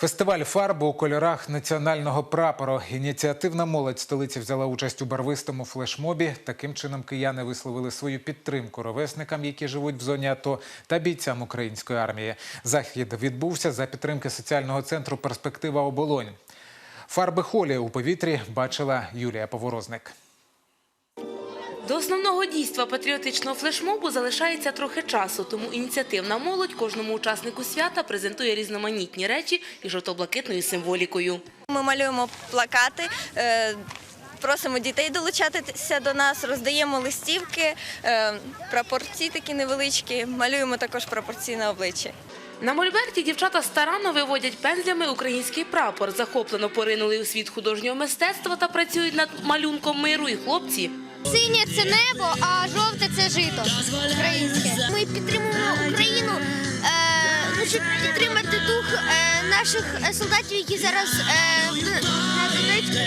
Фестиваль фарб у кольорах національного прапору. Ініціативна молодь столиці взяла участь у барвистому флешмобі. Таким чином кияни висловили свою підтримку ровесникам, які живуть в зоні АТО, та бійцям української армії. Захід відбувся за підтримки соціального центру Перспектива оболонь. Фарби холі у повітрі бачила Юлія Поворозник. До основного дійства патріотичного флешмобу залишається трохи часу, тому ініціативна молодь кожному учаснику свята презентує різноманітні речі із жовто-блакитною символікою. Ми малюємо плакати. е, Просимо дітей долучатися до нас, роздаємо листівки, е, прапорці такі невеличкі, малюємо також прапорці на обличчі. На мольберті дівчата старанно виводять пензлями український прапор, захоплено поринули у світ художнього мистецтва та працюють над малюнком миру. І хлопці Синє це небо, а жовте це жито українське. Ми підтримуємо Україну, е, ну, щоб підтримати дух е, наших е, солдатів, які зараз е, на Донецьку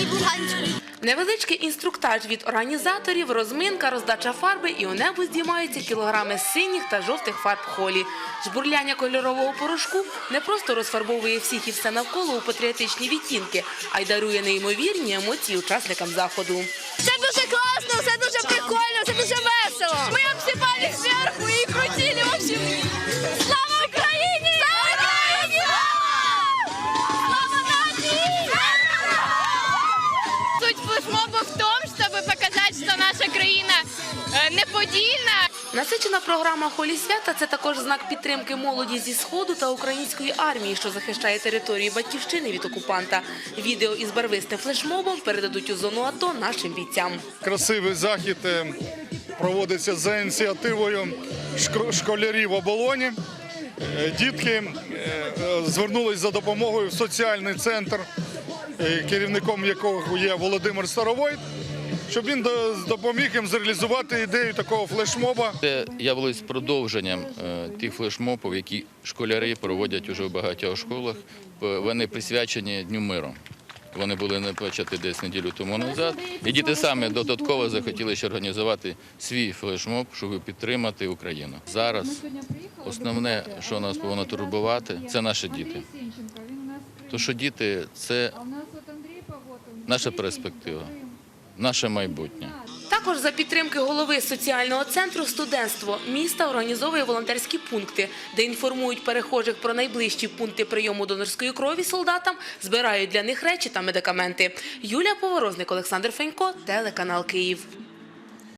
і в Луганську. Невеличкий інструктаж від організаторів, розминка, роздача фарби і у небо здіймаються кілограми синіх та жовтих фарб холі. Жбурляння кольорового порошку не просто розфарбовує всіх і все навколо у патріотичні відтінки, а й дарує неймовірні емоції учасникам заходу. Це зверху і крутили, в общем. Слава Україні! Слава Україні! Слава нації! Суть флешмоба в том, чтобы показать, что наша країна е, неподільна. Насичена програма Холі свята це також знак підтримки молоді зі сходу та української армії, що захищає територію батьківщини від окупанта. Відео із барвистим флешмобом передадуть у зону АТО нашим бійцям. Красивий захід е, проводиться за ініціативою школярів оболоні. Е, Дітки е, звернулись за допомогою в соціальний центр, е, керівником якого є Володимир Старовойт, щоб він допоміг їм зреалізувати ідею такого флешмоба. Це явилось продовженням тих флешмобів, які школяри проводять уже в багатьох школах. Вони присвячені Дню миру. Вони були не почати десь неділю тому назад. І діти самі додатково захотіли ще організувати свій флешмоб, щоб підтримати Україну. Зараз основне, що нас повинно турбувати, це наші діти. Тому що діти це наша перспектива, наше майбутнє. Також за підтримки голови соціального центру студентство міста організовує волонтерські пункти, де інформують перехожих про найближчі пункти прийому донорської крові солдатам, збирають для них речі та медикаменти. Юлія Поворозник, Олександр Фенько, телеканал Київ.